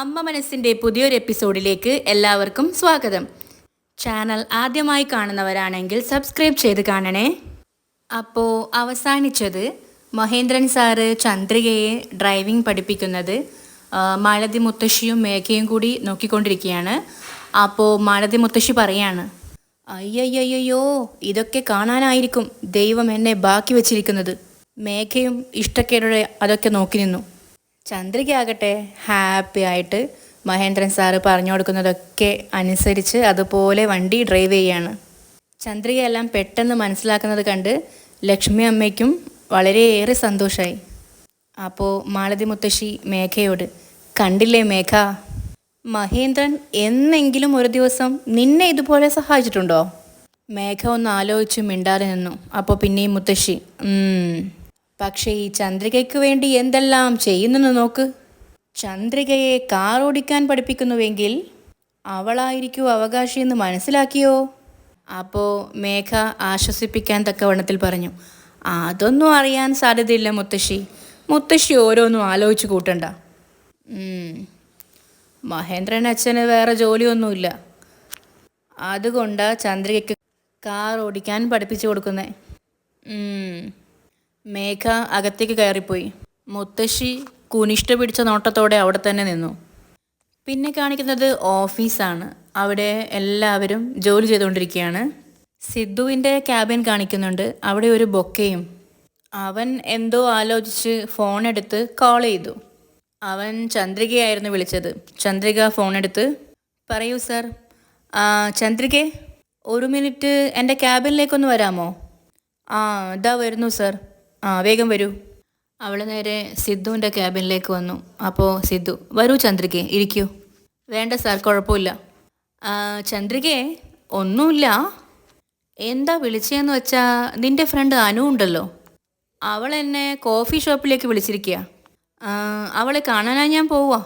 അമ്മ മനസ്സിന്റെ പുതിയൊരു എപ്പിസോഡിലേക്ക് എല്ലാവർക്കും സ്വാഗതം. ചാനൽ ആദ്യമായി കാണുന്നവരാണെങ്കിൽ സബ്സ്ക്രൈബ് ചെയ്ത് കാണണേ. അപ്പോൾ അവസാനിച്ചത് മഹേന്ദ്രൻ സാറ് ചന്ദ്രികയെ ഡ്രൈവിംഗ് പഠിപ്പിക്കുന്നത് മാലതി മുത്തശ്ശിയും മേഘയും കൂടി നോക്കിക്കൊണ്ടിരിക്കുകയാണ്. അപ്പോൾ മാലതി മുത്തശ്ശി പറയാണ് അയ്യയ്യയ്യോ ഇതൊക്കെ കാണാനായിരിക്കും ദൈവം എന്നെ ബാക്കി വെച്ചിരിക്കുന്നത്. മേഘയും ഇഷ്ടക്കേടോടെ അതൊക്കെ നോക്കി നിന്നു. ചന്ദ്രികയാകട്ടെ ഹാപ്പി ആയിട്ട് മഹേന്ദ്രൻ സാറ് പറഞ്ഞു കൊടുക്കുന്നതൊക്കെ അനുസരിച്ച് അതുപോലെ വണ്ടി ഡ്രൈവ് ചെയ്യാണ്. ചന്ദ്രികയെല്ലാം പെട്ടെന്ന് മനസ്സിലാക്കുന്നത് കണ്ട് ലക്ഷ്മി അമ്മയ്ക്കും വളരെയേറെ സന്തോഷമായി അപ്പോൾ മാളതി മുത്തശ്ശി മേഘയോട് കണ്ടില്ലേ മേഘ മഹേന്ദ്രൻ എന്നെങ്കിലും ഒരു ദിവസം നിന്നെ ഇതുപോലെ സഹായിച്ചിട്ടുണ്ടോ? മേഘ ഒന്ന് ആലോചിച്ച് മിണ്ടാതെ നിന്നു. അപ്പോൾ പിന്നെയും മുത്തശ്ശി "ഉം, പക്ഷേ ഈ ചന്ദ്രികയ്ക്ക് വേണ്ടി എന്തെല്ലാം ചെയ്യുന്നെന്ന് നോക്ക് ചന്ദ്രികയെ കാർ ഓടിക്കാൻ പഠിപ്പിക്കുന്നുവെങ്കിൽ അവളായിരിക്കും അവകാശി എന്ന് മനസ്സിലാക്കിയോ അപ്പോൾ മേഘ ആശ്വസിപ്പിക്കാൻ തക്കവണ്ണത്തിൽ പറഞ്ഞു അതൊന്നും അറിയാൻ സാധ്യതയില്ല മുത്തശ്ശി മുത്തശ്ശി ഓരോന്നും ആലോചിച്ച് കൂട്ടണ്ട. മഹേന്ദ്രൻ അച്ഛന് വേറെ ജോലിയൊന്നുമില്ല അതുകൊണ്ടാ ചന്ദ്രികയ്ക്ക് കാർ ഓടിക്കാൻ പഠിപ്പിച്ചു കൊടുക്കുന്നേ ഉം. മേഘ അകത്തേക്ക് കയറിപ്പോയി. മുത്തശ്ശി കുനിഷ്ട പിടിച്ച നോട്ടത്തോടെ അവിടെ തന്നെ നിന്നു. പിന്നെ കാണിക്കുന്നത് ഓഫീസാണ് അവിടെ എല്ലാവരും ജോലി ചെയ്തുകൊണ്ടിരിക്കുകയാണ്. സിദ്ധുവിന്റെ ക്യാബിൻ കാണിക്കുന്നുണ്ട്. അവിടെ ഒരു ബൊക്കയും. അവൻ എന്തോ ആലോചിച്ച് ഫോൺ എടുത്ത് കോൾ ചെയ്തു. അവൻ ചന്ദ്രികയായിരുന്നു വിളിച്ചത്. ചന്ദ്രിക ഫോൺ എടുത്ത് പറയൂ സർ ചന്ദ്രികെ ഒരു മിനിറ്റ് എന്റെ ക്യാബിനിലേക്കൊന്ന് വരാമോ? ആ ഇതാ വരുന്നു സർ. ആ വേഗം വരൂ. അവൾ നേരെ സിദ്ധുവിന്റെ ക്യാബിനിലേക്ക് വന്നു. അപ്പോൾ സിദ്ധു വരൂ ചന്ദ്രികെ ഇരിക്കൂ. വേണ്ട സാർ കുഴപ്പമില്ല. ചന്ദ്രികെ ഒന്നുമില്ല. എന്താ വിളിച്ചതെന്ന് വെച്ചാൽ നിന്റെ ഫ്രണ്ട് അനു ഉണ്ടല്ലോ. അവൾ എന്നെ കോഫി ഷോപ്പിലേക്ക് വിളിച്ചിരിക്കുക അവളെ കാണാനായി ഞാൻ പോവാ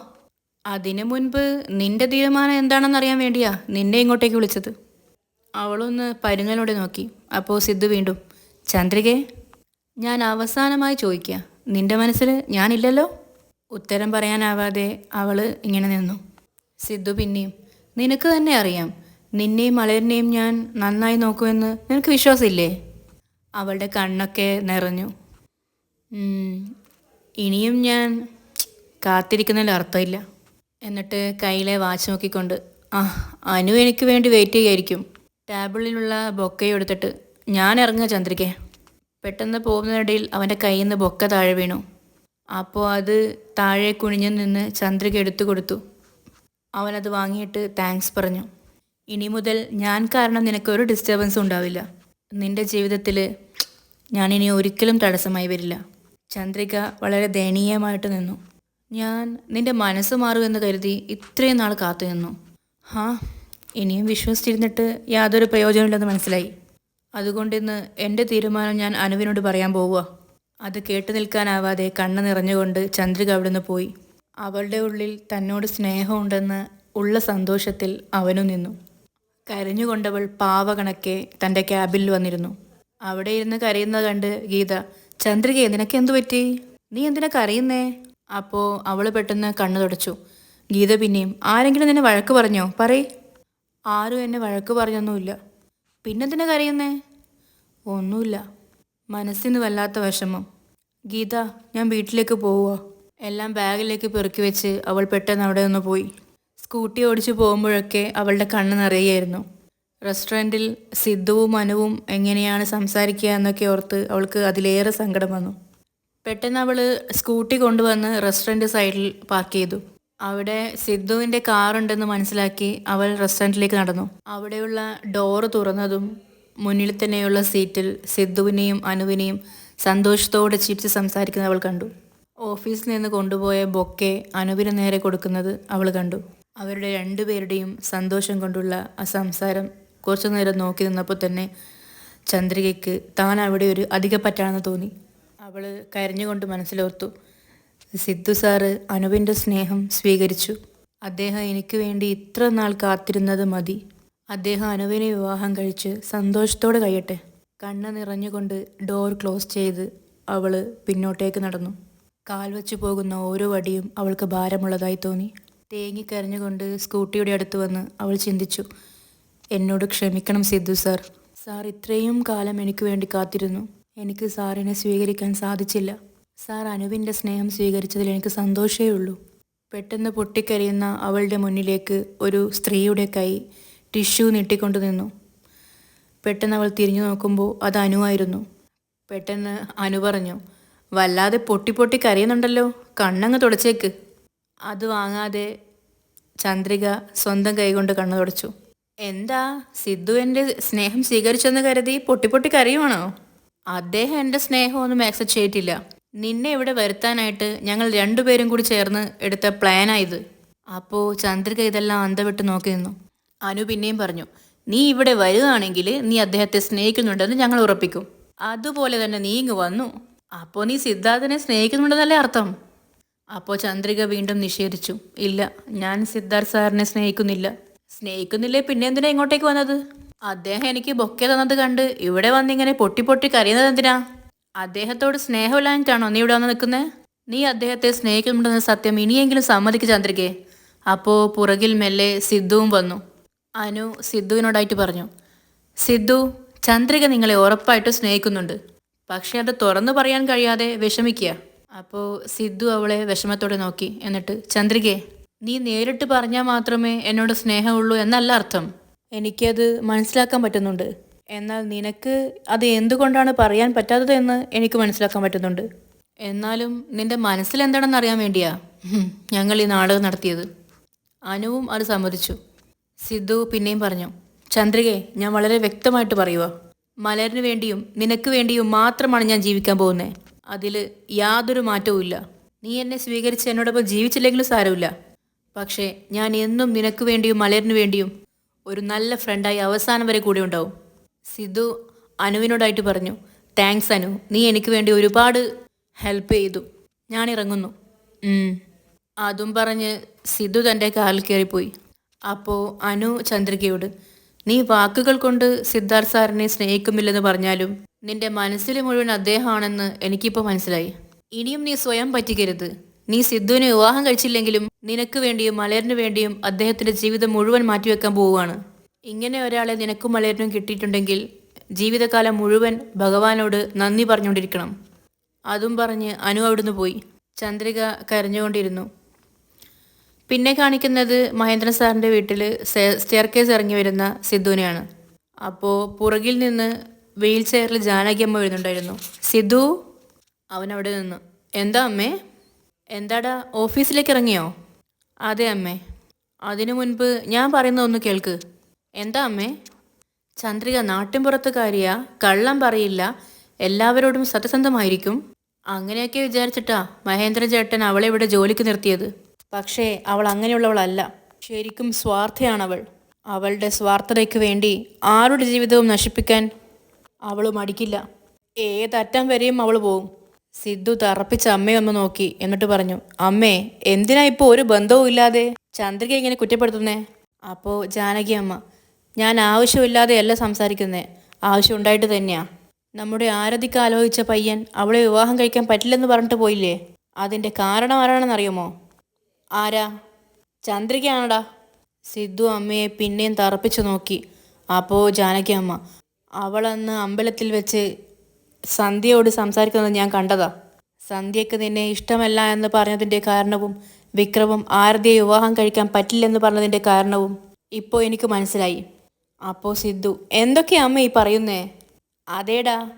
അതിനു മുൻപ് നിന്റെ തീരുമാനം എന്താണെന്ന് അറിയാൻ വേണ്ടിയാ നിന്നെ ഇങ്ങോട്ടേക്ക് വിളിച്ചത്. അവളൊന്ന് പരുങ്ങലോടെ നോക്കി. അപ്പോൾ സിദ്ധു വീണ്ടും ചന്ദ്രികെ ഞാൻ അവസാനമായി ചോദിക്കുക നിന്റെ മനസ്സിൽ ഞാനില്ലല്ലോ? ഉത്തരം പറയാനാവാതെ അവൾ ഇങ്ങനെ നിന്നു. സിദ്ധു പിന്നെയും നിനക്ക് തന്നെ അറിയാം നിന്നെയും മലരനെയും ഞാൻ നന്നായി നോക്കുമെന്ന് നിനക്ക് വിശ്വാസമില്ലേ? അവളുടെ കണ്ണൊക്കെ നിറഞ്ഞു. ഇനിയും ഞാൻ കാത്തിരിക്കുന്നതിൽ അർത്ഥമില്ല. എന്നിട്ട് കയ്യിലെ വാച്ച് നോക്കിക്കൊണ്ട് ആ അനു എനിക്ക് വേണ്ടി വെയിറ്റ് ചെയ്യായിരിക്കും. ടേബിളിലുള്ള ബൊക്കയും എടുത്തിട്ട് ഞാൻ ഇറങ്ങുക ചന്ദ്രികെ. പെട്ടെന്ന് പോകുന്നതിനിടയിൽ അവന്റെ കയ്യിൽ നിന്ന് ബൊക്ക താഴെ വീണു. അപ്പോൾ അത് താഴെ കുനിഞ്ഞു നിന്ന് ചന്ദ്രിക എടുത്തു കൊടുത്തു. അവനത് വാങ്ങിയിട്ട് താങ്ക്സ് പറഞ്ഞു. ഇനി മുതൽ ഞാൻ കാരണം നിനക്ക് ഒരു ഡിസ്റ്റർബൻസും ഉണ്ടാവില്ല. നിന്റെ ജീവിതത്തിൽ ഞാൻ ഇനി ഒരിക്കലും തടസ്സമായി വരില്ല. ചന്ദ്രിക വളരെ ദയനീയമായിട്ട് നിന്നു. ഞാൻ നിന്റെ മനസ്സ് മാറുമെന്ന് കരുതി ഇത്രയും നാൾ കാത്തു നിന്നു ഹാ ഇനിയും വിശ്വസിച്ചിരുന്നിട്ട് യാതൊരു പ്രയോജനമില്ലെന്ന് മനസ്സിലായി. അതുകൊണ്ട് എന്റെ തീരുമാനം ഞാൻ അനുവിനോട് പറയാൻ പോവുക. അത് കേട്ടു നിൽക്കാനാവാതെ കണ്ണ് നിറഞ്ഞുകൊണ്ട് ചന്ദ്രിക അവിടുന്ന് പോയി. അവളുടെ ഉള്ളിൽ തന്നോട് സ്നേഹമുണ്ടെന്ന് ഉള്ള സന്തോഷത്തിൽ അവനു നിന്നു. കരഞ്ഞുകൊണ്ടവൾ പാവകണക്കെ തന്റെ ക്യാബിൽ വന്നിരുന്നു. അവിടെ ഇരുന്ന് കരയുന്നത് കണ്ട് ഗീത ചന്ദ്രികയെ നിനക്ക് എന്തു പറ്റി? നീ എന്തിനാ കരയുന്നേ? അപ്പോൾ അവൾ പെട്ടെന്ന് കണ്ണു തുടച്ചു. ഗീത പിന്നെയും ആരെങ്കിലും നിന്നെ വഴക്ക് പറഞ്ഞോ? പറയ്. ആരും എന്നെ വഴക്ക് പറഞ്ഞൊന്നുമില്ല. പിന്നെന്തിനാ കരയുന്നേ? ഒന്നുമില്ല. മനസ്സിന് വല്ലാത്ത വിഷമം. ഗീത ഞാൻ വീട്ടിലേക്ക് പോവുക എല്ലാം ബാഗിലേക്ക് പെറുക്കി വെച്ച് അവൾ പെട്ടെന്ന് അവിടെ നിന്ന് പോയി. സ്കൂട്ടി ഓടിച്ചു പോകുമ്പോഴൊക്കെ അവളുടെ കണ്ണ് നിറയുകയായിരുന്നു. റെസ്റ്റോറന്റിൽ സിദ്ധുവും മനുവും എങ്ങനെയാണ് സംസാരിക്കുക എന്നൊക്കെ ഓർത്ത് അവൾക്ക് അതിലേറെ സങ്കടം വന്നു. പെട്ടെന്ന് അവൾ സ്കൂട്ടി കൊണ്ടുവന്ന് റെസ്റ്റോറന്റ് സൈഡിൽ പാർക്ക് ചെയ്തു. അവിടെ സിദ്ധുവിന്റെ കാറുണ്ടെന്ന് മനസ്സിലാക്കി അവൾ റെസ്റ്റോറന്റിലേക്ക് നടന്നു. അവിടെയുള്ള ഡോറ് തുറന്നതും മുന്നിൽ തന്നെയുള്ള സീറ്റിൽ സിദ്ധുവിനെയും അനുവിനെയും സന്തോഷത്തോടെ ചിരിച്ച് സംസാരിക്കുന്നത് അവൾ കണ്ടു. ഓഫീസിൽ നിന്ന് കൊണ്ടുപോയ ബൊക്കെ അനുവിന് നേരെ കൊടുക്കുന്നത് അവൾ കണ്ടു. അവരുടെ രണ്ടുപേരുടെയും സന്തോഷം കൊണ്ടുള്ള ആ സംസാരം കുറച്ചു നേരം നോക്കി നിന്നപ്പോൾ തന്നെ ചന്ദ്രികയ്ക്ക് താൻ അവിടെ ഒരു അധിക അധികപ്പറ്റാണെന്ന് തോന്നി. അവൾ കരഞ്ഞുകൊണ്ട് മനസ്സിലോർത്തു. സിദ്ധു സാറ് അനുവിന്റെ സ്നേഹം സ്വീകരിച്ചു. അദ്ദേഹം എനിക്ക് വേണ്ടി ഇത്ര നാൾ കാത്തിരുന്നത് മതി. അദ്ദേഹം അനുവിനെ വിവാഹം കഴിച്ച് സന്തോഷത്തോടെ കഴിയട്ടെ. കണ്ണ് നിറഞ്ഞുകൊണ്ട് ഡോർ ക്ലോസ് ചെയ്ത് അവൾ പിന്നോട്ടേക്ക് നടന്നു. കാൽ വച്ചു പോകുന്ന ഓരോ വടിയും അവൾക്ക് ഭാരമുള്ളതായി തോന്നി. തേങ്ങിക്കരഞ്ഞുകൊണ്ട് സ്കൂട്ടിയുടെ അടുത്ത് വന്ന് അവൾ ചിന്തിച്ചു എന്നോട് ക്ഷമിക്കണം സിദ്ധു സാർ. സാർ ഇത്രയും കാലം എനിക്ക് വേണ്ടി കാത്തിരുന്നു. എനിക്ക് സാറിനെ സ്വീകരിക്കാൻ സാധിച്ചില്ല. സാർ അനുവിന്റെ സ്നേഹം സ്വീകരിച്ചതിൽ എനിക്ക് സന്തോഷമേ ഉള്ളൂ. പെട്ടെന്ന് പൊട്ടിക്കരയുന്ന അവളുടെ മുന്നിലേക്ക് ഒരു സ്ത്രീയുടെ കൈ ടിഷ്യൂ നീട്ടിക്കൊണ്ടു നിന്നു. പെട്ടെന്ന് അവൾ തിരിഞ്ഞു നോക്കുമ്പോൾ അത് അനുവായിരുന്നു. പെട്ടെന്ന് അനു പറഞ്ഞു വല്ലാതെ പൊട്ടി പൊട്ടി കരയുന്നുണ്ടല്ലോ കണ്ണങ്ങ് തുടച്ചേക്ക്. അത് വാങ്ങാതെ ചന്ദ്രിക സ്വന്തം കൈകൊണ്ട് കണ്ണു തുടച്ചു. എന്താ സിദ്ധു എന്റെ സ്നേഹം സ്വീകരിച്ചെന്ന് കരുതി പൊട്ടി പൊട്ടി കരയുവാണോ? അദ്ദേഹം എന്റെ സ്നേഹമൊന്നും ആക്സെപ്റ്റ് ചെയ്തിട്ടില്ല. നിന്നെ ഇവിടെ വരുത്താനായിട്ട് ഞങ്ങൾ രണ്ടുപേരും കൂടി ചേർന്ന് എടുത്ത പ്ലാനായത് അപ്പോൾ ചന്ദ്രിക ഇതെല്ലാം അന്തവിട്ട് നോക്കി നിന്നു. അനു പിന്നെയും പറഞ്ഞു നീ ഇവിടെ വരികയാണെങ്കിൽ നീ അദ്ദേഹത്തെ സ്നേഹിക്കുന്നുണ്ടെന്ന് ഞങ്ങൾ ഉറപ്പിക്കും. അതുപോലെ തന്നെ നീ ഇങ്ങ് വന്നു. അപ്പോൾ നീ സിദ്ധാർത്ഥനെ സ്നേഹിക്കുന്നുണ്ടെന്നല്ലേ അർത്ഥം? അപ്പോൾ ചന്ദ്രിക വീണ്ടും നിഷേധിച്ചു ഇല്ല ഞാൻ സിദ്ധാർത്ഥ് സാറിനെ സ്നേഹിക്കുന്നില്ല. സ്നേഹിക്കുന്നില്ലേ പിന്നെ എന്തിനാ ഇങ്ങോട്ടേക്ക് വന്നത്? അദ്ദേഹം എനിക്ക് ബൊക്കെ തന്നത് കണ്ട് ഇവിടെ വന്നിങ്ങനെ പൊട്ടി പൊട്ടി കരയുന്നത് എന്തിനാ? അദ്ദേഹത്തോട് സ്നേഹമില്ലാഞ്ഞിട്ടാണോ നീ ഇവിടെ വന്ന് നിൽക്കുന്നത് നീ അദ്ദേഹത്തെ സ്നേഹിക്കുന്നുണ്ടെന്ന സത്യം ഇനിയെങ്കിലും സമ്മതിക്ക് ചന്ദ്രികയെ. അപ്പോൾ പുറകിൽ മെല്ലെ സിദ്ധുവും വന്നു അനു സിദ്ധുവിനോടായിട്ട് പറഞ്ഞു സിദ്ധു ചന്ദ്രിക നിങ്ങളെ ഉറപ്പായിട്ട് സ്നേഹിക്കുന്നുണ്ട്. പക്ഷേ അത് തുറന്നു പറയാൻ കഴിയാതെ വിഷമിക്കുക. അപ്പോൾ സിദ്ധു അവളെ വിഷമത്തോടെ നോക്കി എന്നിട്ട് ചന്ദ്രികയെ നീ നേരിട്ട് പറഞ്ഞാൽ മാത്രമേ എന്നോട് സ്നേഹമുള്ളൂ എന്നല്ല അർത്ഥം. എനിക്കത് മനസ്സിലാക്കാൻ പറ്റുന്നുണ്ട്. എന്നാൽ നിനക്ക് അത് എന്തുകൊണ്ടാണ് പറയാൻ പറ്റാത്തത് എന്ന് എനിക്ക് മനസ്സിലാക്കാൻ പറ്റുന്നുണ്ട്. എന്നാലും നിന്റെ മനസ്സിൽ എന്താണെന്ന് അറിയാൻ വേണ്ടിയാ ഞങ്ങൾ ഈ നാടകം നടത്തിയത്. അനുവും അത് സമ്മതിച്ചു. സിദ്ധു പിന്നെയും പറഞ്ഞു ചന്ദ്രികെ ഞാൻ വളരെ വ്യക്തമായിട്ട് പറയുക മലരിന് വേണ്ടിയും നിനക്ക് വേണ്ടിയും മാത്രമാണ് ഞാൻ ജീവിക്കാൻ പോകുന്നത് അതിൽ യാതൊരു മാറ്റവും ഇല്ല. നീ എന്നെ സ്വീകരിച്ച് എന്നോടൊപ്പം ജീവിച്ചില്ലെങ്കിലും സാരമില്ല. പക്ഷേ ഞാൻ എന്നും നിനക്ക് വേണ്ടിയും മലരിന് വേണ്ടിയും ഒരു നല്ല ഫ്രണ്ടായി അവസാനം വരെ കൂടെ ഉണ്ടാവും. സിദ്ധു അനുവിനോടായിട്ട് പറഞ്ഞു താങ്ക്സ് അനു. നീ എനിക്ക് വേണ്ടി ഒരുപാട് ഹെൽപ്പ് ചെയ്തു. ഞാൻ ഇറങ്ങുന്നു. അതും പറഞ്ഞ് സിദ്ധു തന്റെ കാലിൽ കയറിപ്പോയി. അപ്പോൾ അനു ചന്ദ്രികയോട് നീ വാക്കുകൾ കൊണ്ട് സിദ്ധാർത്ഥ് സാറിനെ സ്നേഹിക്കുമില്ലെന്ന് പറഞ്ഞാലും നിന്റെ മനസ്സിൽ മുഴുവൻ അദ്ദേഹമാണെന്ന് എനിക്കിപ്പോൾ മനസ്സിലായി. ഇനിയും നീ സ്വയം പറ്റിക്കരുത്. നീ സിദ്ധുവിനെ വിവാഹം കഴിച്ചില്ലെങ്കിലും നിനക്ക് വേണ്ടിയും മലയറിന് വേണ്ടിയും അദ്ദേഹത്തിന്റെ ജീവിതം മുഴുവൻ മാറ്റിവെക്കാൻ പോവുകയാണ്. ഇങ്ങനെ ഒരാളെ നിനക്കും മലയറിനും കിട്ടിയിട്ടുണ്ടെങ്കിൽ ജീവിതകാലം മുഴുവൻ ഭഗവാനോട് നന്ദി പറഞ്ഞുകൊണ്ടിരിക്കണം. അതും പറഞ്ഞ് അനു അവിടുന്ന് പോയി. ചന്ദ്രിക കരഞ്ഞുകൊണ്ടിരുന്നു. പിന്നെ കാണിക്കുന്നത് മഹേന്ദ്രൻ സാറിന്റെ വീട്ടിൽ സ്റ്റെയർ കേസ് ഇറങ്ങി വരുന്ന സിദ്ധുവിനെയാണ്. അപ്പോൾ പുറകിൽ നിന്ന് വീൽ ചെയറിൽ ജാനകി അമ്മ വരുന്നുണ്ടായിരുന്നു. സിദ്ധു അവൻ അവിടെ നിന്ന്. എന്താ അമ്മേ? എന്താടാ ഓഫീസിലേക്ക് ഇറങ്ങിയോ? അതെ അമ്മേ. അതിനു മുൻപ് ഞാൻ പറയുന്ന ഒന്ന് കേൾക്ക്. എന്താ അമ്മേ? ചന്ദ്രിക നാട്ടിൻപുറത്തുകാരിയാ കള്ളം പറയില്ല എല്ലാവരോടും സത്യസന്ധമായിരിക്കും. അങ്ങനെയൊക്കെ വിചാരിച്ചിട്ടാ മഹേന്ദ്ര ചേട്ടൻ അവളെ ഇവിടെ ജോലിക്ക് നിർത്തിയത്. പക്ഷേ അവൾ അങ്ങനെയുള്ളവളല്ല. ശരിക്കും സ്വാർത്ഥയാണവൾ. അവളുടെ സ്വാർത്ഥതയ്ക്ക് വേണ്ടി ആരുടെ ജീവിതവും നശിപ്പിക്കാൻ അവൾ മടിക്കില്ല. ഏതറ്റം വരെയും അവൾ പോകും സിദ്ധു തറപ്പിച്ച അമ്മയൊന്ന് നോക്കി. എന്നിട്ട് പറഞ്ഞു അമ്മേ എന്തിനാ ഇപ്പോൾ ഒരു ബന്ധവും ഇല്ലാതെ ചന്ദ്രിക ഇങ്ങനെ കുറ്റപ്പെടുത്തുന്നേ? അപ്പോൾ ജാനകി അമ്മ ഞാൻ ആവശ്യമില്ലാതെയല്ല സംസാരിക്കുന്നേ. ആവശ്യം ഉണ്ടായിട്ട് തന്നെയാ. നമ്മുടെ ആരതിക്ക് ആലോചിച്ച പയ്യൻ അവളെ വിവാഹം കഴിക്കാൻ പറ്റില്ലെന്ന് പറഞ്ഞിട്ട് പോയില്ലേ? അതിന്റെ കാരണം ആരാണെന്നറിയുമോ? ആരാ? ചന്ദ്രികയാണടാ. സിദ്ധു അമ്മയെ പിന്നെയും തറപ്പിച്ചു നോക്കി. അപ്പോ ജാനകി അമ്മ അവളന്ന് അമ്പലത്തിൽ വെച്ച് സന്ധ്യയോട് സംസാരിക്കുന്നത് ഞാൻ കണ്ടതാ. സന്ധ്യക്ക് നിന്നെ ഇഷ്ടമല്ല എന്ന് പറഞ്ഞതിന്റെ കാരണവും വിക്രമും ആരതിയെ വിവാഹം കഴിക്കാൻ പറ്റില്ലെന്ന് പറഞ്ഞതിന്റെ കാരണവും ഇപ്പോൾ എനിക്ക് മനസ്സിലായി. അപ്പോൾ സിദ്ധു എന്തൊക്കെയാ അമ്മ ഈ പറയുന്നേ? അതേടാ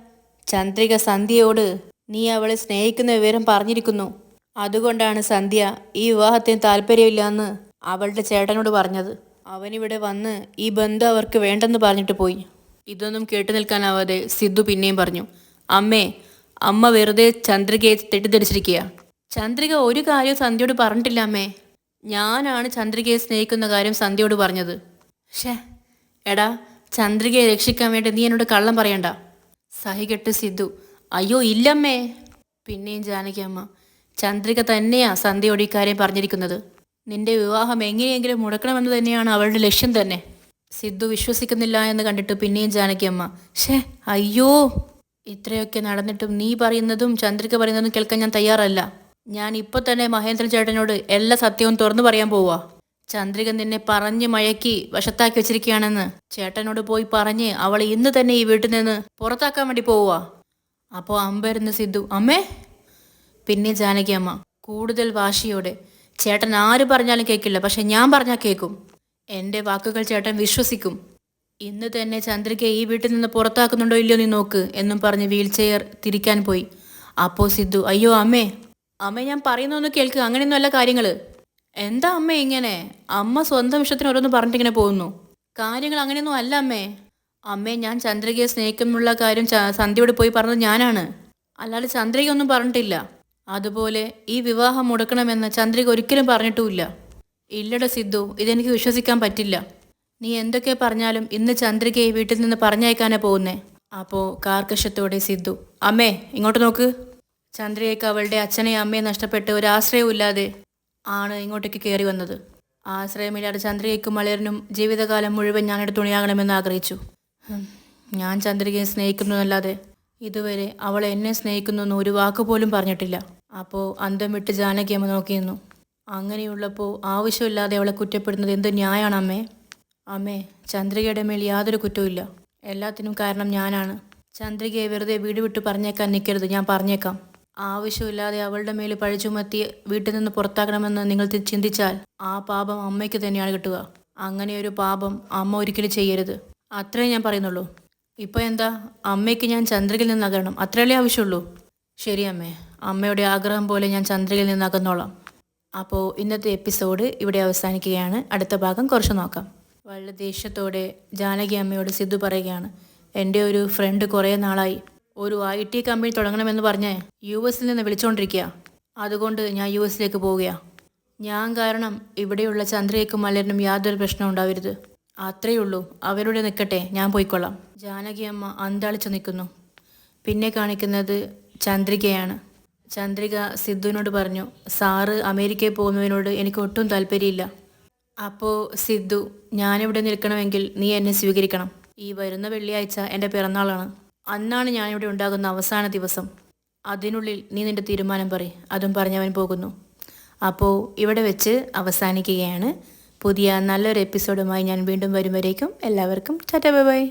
ചന്ദ്രിക സന്ധ്യയോട് നീ അവളെ സ്നേഹിക്കുന്ന വിവരം പറഞ്ഞിരിക്കുന്നു. അതുകൊണ്ടാണ് സന്ധ്യ ഈ വിവാഹത്തിന് താല്പര്യമില്ല എന്ന് അവളുടെ ചേട്ടനോട് പറഞ്ഞത്. അവനിവിടെ വന്ന് ഈ ബന്ധം അവർക്ക് വേണ്ടെന്ന് പറഞ്ഞിട്ട് പോയി. ഇതൊന്നും കേട്ടു നിൽക്കാനാവാതെ സിദ്ധു പിന്നെയും പറഞ്ഞു അമ്മേ അമ്മ വെറുതെ ചന്ദ്രികയെ തെറ്റിദ്ധരിച്ചിരിക്കുക ചന്ദ്രിക ഒരു കാര്യവും സന്ധ്യയോട് പറഞ്ഞിട്ടില്ല അമ്മേ. ഞാനാണ് ചന്ദ്രികയെ സ്നേഹിക്കുന്ന കാര്യം സന്ധ്യയോട് പറഞ്ഞത്. ഷേ എടാ ചന്ദ്രികയെ രക്ഷിക്കാൻ വേണ്ടി നീ എന്നോട് കള്ളം പറയണ്ട. സഹികെട്ട് സിദ്ധു അയ്യോ ഇല്ലമ്മേ. പിന്നെയും ജാനകി അമ്മ ചന്ദ്രിക തന്നെയാ സന്ധ്യയോട് ഇക്കാര്യം പറഞ്ഞിരിക്കുന്നത്. നിന്റെ വിവാഹം എങ്ങനെയെങ്കിലും മുടക്കണമെന്ന് തന്നെയാണ് അവളുടെ ലക്ഷ്യം തന്നെ. സിദ്ധു വിശ്വസിക്കുന്നില്ല എന്ന് കണ്ടിട്ട് പിന്നെയും ജാനകി അമ്മ ഷേ അയ്യോ! ഇത്രയൊക്കെ നടന്നിട്ടും നീ പറയുന്നതും ചന്ദ്രിക പറയുന്നതും കേൾക്കാൻ ഞാൻ തയ്യാറല്ല. ഞാൻ ഇപ്പോൾ തന്നെ മഹേന്ദ്രൻ ചേട്ടനോട് എല്ലാ സത്യവും തുറന്നു പറയാൻ പോവാ. ചന്ദ്രിക നിന്നെ പറഞ്ഞ് മയക്കി വശത്താക്കി വെച്ചിരിക്കുകയാണെന്ന് ചേട്ടനോട് പോയി പറഞ്ഞ് അവളെ ഇന്ന് തന്നെ ഈ വീട്ടിൽ നിന്ന് പുറത്താക്കാൻ വേണ്ടി പോവുക അപ്പോൾ അമ്പരുന്ന് സിദ്ധു അമ്മേ പിന്നെ ജാനകി അമ്മ കൂടുതൽ വാശിയോടെ ചേട്ടൻ ആര് പറഞ്ഞാലും കേൾക്കില്ല പക്ഷെ ഞാൻ പറഞ്ഞാൽ കേൾക്കും എന്റെ വാക്കുകൾ ചേട്ടൻ വിശ്വസിക്കും. ഇന്ന് തന്നെ ചന്ദ്രികയെ ഈ വീട്ടിൽ നിന്ന് പുറത്താക്കുന്നുണ്ടോ ഇല്ലയോ നീ നോക്ക് എന്നും പറഞ്ഞ് വീൽ ചെയർ തിരിക്കാൻ പോയി. അപ്പോ സിദ്ധു അയ്യോ അമ്മേ അമ്മേ ഞാൻ പറയുന്നൊന്ന് കേൾക്ക് അങ്ങനെയൊന്നുമല്ല കാര്യങ്ങൾ എന്താ അമ്മ ഇങ്ങനെ? അമ്മ സ്വന്തം ഇഷ്ടത്തിന് ഓരോന്ന് പറഞ്ഞിട്ടിങ്ങനെ പോകുന്നു. കാര്യങ്ങൾ അങ്ങനെയൊന്നും അല്ല അമ്മേ. അമ്മേ ഞാൻ ചന്ദ്രികയെ സ്നേഹിക്കുന്നുള്ള കാര്യം സന്ധ്യയോട് പോയി പറഞ്ഞത് ഞാനാണ്. അല്ലാതെ ചന്ദ്രികയൊന്നും പറഞ്ഞിട്ടില്ല. അതുപോലെ ഈ വിവാഹം മുടക്കണമെന്ന് ചന്ദ്രിക ഒരിക്കലും പറഞ്ഞിട്ടുമില്ല. ഇല്ലട സിദ്ധു ഇതെനിക്ക് വിശ്വസിക്കാൻ പറ്റില്ല. നീ എന്തൊക്കെ പറഞ്ഞാലും ഇന്ന് ചന്ദ്രികയെ വീട്ടിൽ നിന്ന് പറഞ്ഞയക്കാനാ പോകുന്നേ. അപ്പോ കാർക്കശത്തോടെ സിദ്ധു അമ്മേ ഇങ്ങോട്ട് നോക്ക്. ചന്ദ്രികയ്ക്ക് അവളുടെ അച്ഛനെയും അമ്മയെ നഷ്ടപ്പെട്ട് ഒരു ആശ്രയവുമില്ലാതെ ആണ് ഇങ്ങോട്ടേക്ക് കയറി വന്നത്. ആശ്രയമില്ലാതെ ചന്ദ്രികയ്ക്കും മലയറിനും ജീവിതകാലം മുഴുവൻ ഞാനൊരു തുണിയാകണമെന്ന് ആഗ്രഹിച്ചു. ഞാൻ ചന്ദ്രികയെ സ്നേഹിക്കുന്നതല്ലാതെ ഇതുവരെ അവൾ എന്നെ സ്നേഹിക്കുന്നു എന്ന് ഒരു വാക്കുപോലും പറഞ്ഞിട്ടില്ല. അപ്പോൾ അന്തം വിട്ട് ജാനകി അമ്മ നോക്കിയിരുന്നു. അങ്ങനെയുള്ളപ്പോൾ ആവശ്യമില്ലാതെ അവളെ കുറ്റപ്പെടുന്നത് എന്ത് ന്യായമാണ് അമ്മേ? അമ്മേ ചന്ദ്രികയുടെ മേൽ യാതൊരു കുറ്റവുമില്ല എല്ലാത്തിനും കാരണം ഞാനാണ്. ചന്ദ്രികയെ വെറുതെ വീട് വിട്ട് പറഞ്ഞേക്കാൻ നിൽക്കരുത് ഞാൻ പറഞ്ഞേക്കാം. ആവശ്യമില്ലാതെ അവളുടെ മേൽ പഴി ചുമത്തി വീട്ടിൽ നിന്ന് പുറത്താക്കണമെന്ന് നിങ്ങൾ ചിന്തിച്ചാൽ ആ പാപം അമ്മയ്ക്ക് തന്നെയാണ് കിട്ടുക. അങ്ങനെ ഒരു പാപം അമ്മ ഒരിക്കലും ചെയ്യരുത്. അത്രേ ഞാൻ പറയുന്നുള്ളൂ. ഇപ്പോൾ എന്താ? അമ്മയ്ക്ക് ഞാൻ ചന്ദ്രകിൽ നിന്ന് അകരണം. അത്രയല്ലേ ആവശ്യമുള്ളൂ? ശരി അമ്മേ. അമ്മയുടെ ആഗ്രഹം പോലെ ഞാൻ ചന്ദ്രയിൽ നിന്ന് അകന്നോളാം അപ്പോൾ ഇന്നത്തെ എപ്പിസോഡ് ഇവിടെ അവസാനിക്കുകയാണ്. അടുത്ത ഭാഗം കുറച്ച് നോക്കാം. വളരെ ദേഷ്യത്തോടെ ജാനകി അമ്മയോട് സിദ്ധു പറയുകയാണ് എന്റെ ഒരു ഫ്രണ്ട് കുറേ നാളായി. ഒരു ഐ ടി കമ്പനി തുടങ്ങണമെന്ന് പറഞ്ഞ് യു എസിൽ നിന്ന് വിളിച്ചുകൊണ്ടിരിക്കുക അതുകൊണ്ട് ഞാൻ യു എസിലേക്ക് പോവുകയാണ് ഞാൻ കാരണം ഇവിടെയുള്ള ചന്ദ്രയ്ക്കും മലരനും യാതൊരു പ്രശ്നം ഉണ്ടാവരുത്. അത്രയേ ഉള്ളൂ. അവരുടെ നിൽക്കട്ടെ ഞാൻ പോയിക്കൊള്ളാം. ജാനകി അമ്മ അന്താളിച്ചു നിൽക്കുന്നു. പിന്നെ കാണിക്കുന്നത് ചന്ദ്രികയാണ്. ചന്ദ്രിക സിദ്ധുവിനോട് പറഞ്ഞു സാറ് അമേരിക്കയിൽ പോകുന്നതിനോട് എനിക്ക് ഒട്ടും താല്പര്യമില്ല. അപ്പോ സിദ്ധു ഞാനിവിടെ നിൽക്കണമെങ്കിൽ നീ എന്നെ സ്വീകരിക്കണം. ഈ വരുന്ന വെള്ളിയാഴ്ച എന്റെ പിറന്നാളാണ്. അന്നാണ് ഞാനിവിടെ ഉണ്ടാകുന്ന അവസാന ദിവസം. അതിനുള്ളിൽ നീ നിന്റെ തീരുമാനം പറ അതും പറഞ്ഞവൻ പോകുന്നു. അപ്പോൾ ഇവിടെ വെച്ച് അവസാനിക്കുകയാണ്. പുതിയ നല്ലൊരു എപ്പിസോഡുമായി ഞാൻ വീണ്ടും വരും വരേക്കും എല്ലാവർക്കും ടാറ്റ ബൈ ബൈ.